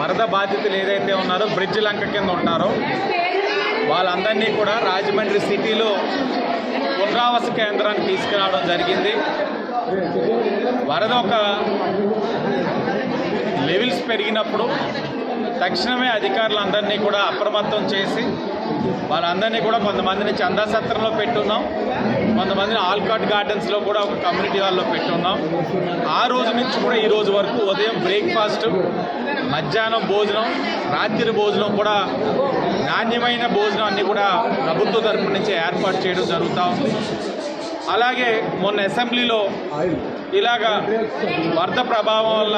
వరద బాధితులు ఏదైతే ఉన్నారో బ్రిడ్జ్ లంక కింద ఉంటారో వాళ్ళందరినీ కూడా రాజమండ్రి సిటీలో పునరావాస కేంద్రానికి తీసుకురావడం జరిగింది. వరద ఒక లెవెల్స్ పెరిగినప్పుడు తక్షణమే అధికారులందరినీ కూడా అప్రమత్తం చేసి వాళ్ళందరినీ కూడా కొంతమందిని చందాసత్రంలో పెట్టున్నాం. కొంతమందిని ఆల్కాట్ గార్డెన్స్లో కూడా ఒక కమ్యూనిటీ హాల్లో పెట్టున్నాం. ఆ రోజు నుంచి కూడా ఈ రోజు వరకు ఉదయం బ్రేక్ఫాస్ట్ మధ్యాహ్నం భోజనం రాత్రి భోజనం కూడా నాణ్యమైన భోజనం అన్నీ కూడా ప్రభుత్వ తరపు నుంచి ఏర్పాటు చేయడం జరుగుతూ ఉంది. అలాగే మొన్న అసెంబ్లీలో ఇలాగా వరద ప్రభావం వల్ల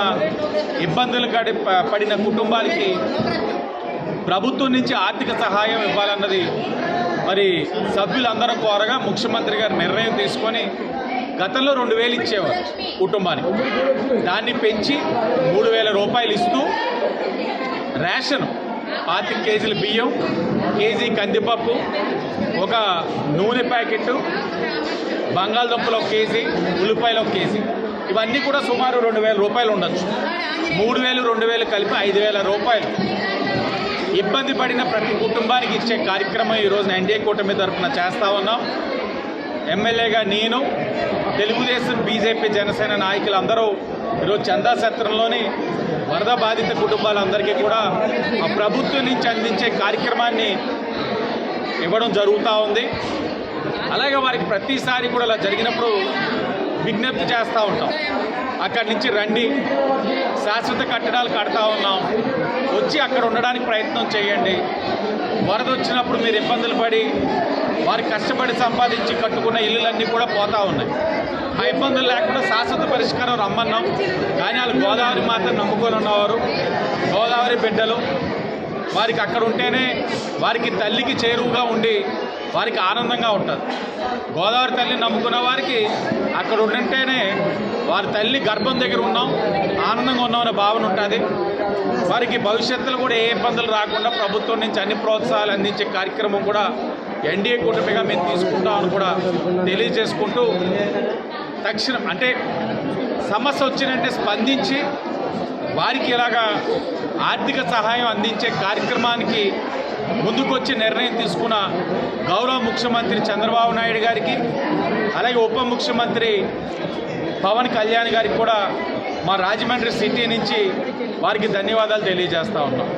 ఇబ్బందులు కడి ప- పడిన కుటుంబాలకి ప్రభుత్వం నుంచి ఆర్థిక సహాయం ఇవ్వాలన్నది మరి సభ్యులందరూ కోరగా ముఖ్యమంత్రి గారు నిర్ణయం తీసుకొని గతంలో రెండు వేలు ఇచ్చేవారు కుటుంబానికి. దాన్ని పెంచి మూడు వేల రూపాయలు ఇస్తూ రేషన్ పాతి కేజీల బియ్యం కేజీ కందిపప్పు ఒక నూనె ప్యాకెట్ బంగాళదుంపలు ఒక కేజీ ఉల్లిపాయలు ఒక కేజీ. ఇవన్నీ కూడా సుమారు రెండు వేల రూపాయలు ఉండొచ్చు. మూడు వేలు రెండు వేలు కలిపి ఐదు వేల రూపాయలు. ఇబ్బంది పడిన ప్రతి కుటుంబానికి ఇచ్చే కార్యక్రమం ఈరోజు ఎన్డీఏ కూటమి తరఫున చేస్తా ఉన్నాం. ఎమ్మెల్యేగా నేను తెలుగుదేశం బీజేపీ జనసేన నాయకులు అందరూ ఈరోజు చందా సత్రంలోని వరద బాధిత కుటుంబాలందరికీ కూడా ఆ ప్రభుత్వం నుంచి అందించే కార్యక్రమాన్ని ఇవ్వడం జరుగుతూ ఉంది. అలాగే వారికి ప్రతిసారి కూడా అలా జరిగినప్పుడు విజ్ఞప్తి చేస్తూ ఉంటాం. అక్కడి నుంచి రండి శాశ్వత కట్టడాలు కడతా ఉన్నాం వచ్చి అక్కడ ఉండడానికి ప్రయత్నం చేయండి. వరద వచ్చినప్పుడు మీరు ఇబ్బందులు పడి వారు కష్టపడి సంపాదించి కట్టుకున్న ఇల్లులన్నీ కూడా పోతా ఉన్నాయి. ఆ ఇబ్బందులు లేకుండా శాశ్వత పరిష్కారం రమ్మన్నాం. కానీ వాళ్ళు గోదావరి మాత్రం నమ్ముకొని ఉన్నవారు గోదావరి బిడ్డలు వారికి అక్కడ ఉంటేనే వారికి తల్లికి చేరువుగా ఉండి వారికి ఆనందంగా ఉంటుంది గోదావరి తల్లిని నమ్ముకున్న వారికి అక్కడ ఉంటేనే వారి తల్లి గర్భం దగ్గర ఉన్నాం ఆనందంగా ఉన్నామనే భావన ఉంటుంది. వారికి భవిష్యత్తులో కూడా ఏ ఇబ్బందులు రాకుండా ప్రభుత్వం నుంచి అన్ని ప్రోత్సాహాలు అందించే కార్యక్రమం కూడా ఎన్డీఏ కూటమిగా మేము తీసుకుంటామని కూడా తెలియజేసుకుంటూ తక్షణం అంటే సమస్య వచ్చినంటే స్పందించి వారికి ఇలాగా ఆర్థిక సహాయం అందించే కార్యక్రమానికి ముందుకొచ్చి నిర్ణయం తీసుకున్న గౌరవ ముఖ్యమంత్రి చంద్రబాబు నాయుడు గారికి అలాగే ఉప ముఖ్యమంత్రి పవన్ కళ్యాణ్ గారికి కూడా మా రాజమండ్రి సిటీ నుంచి వారికి ధన్యవాదాలు తెలియజేస్తా ఉన్నాం.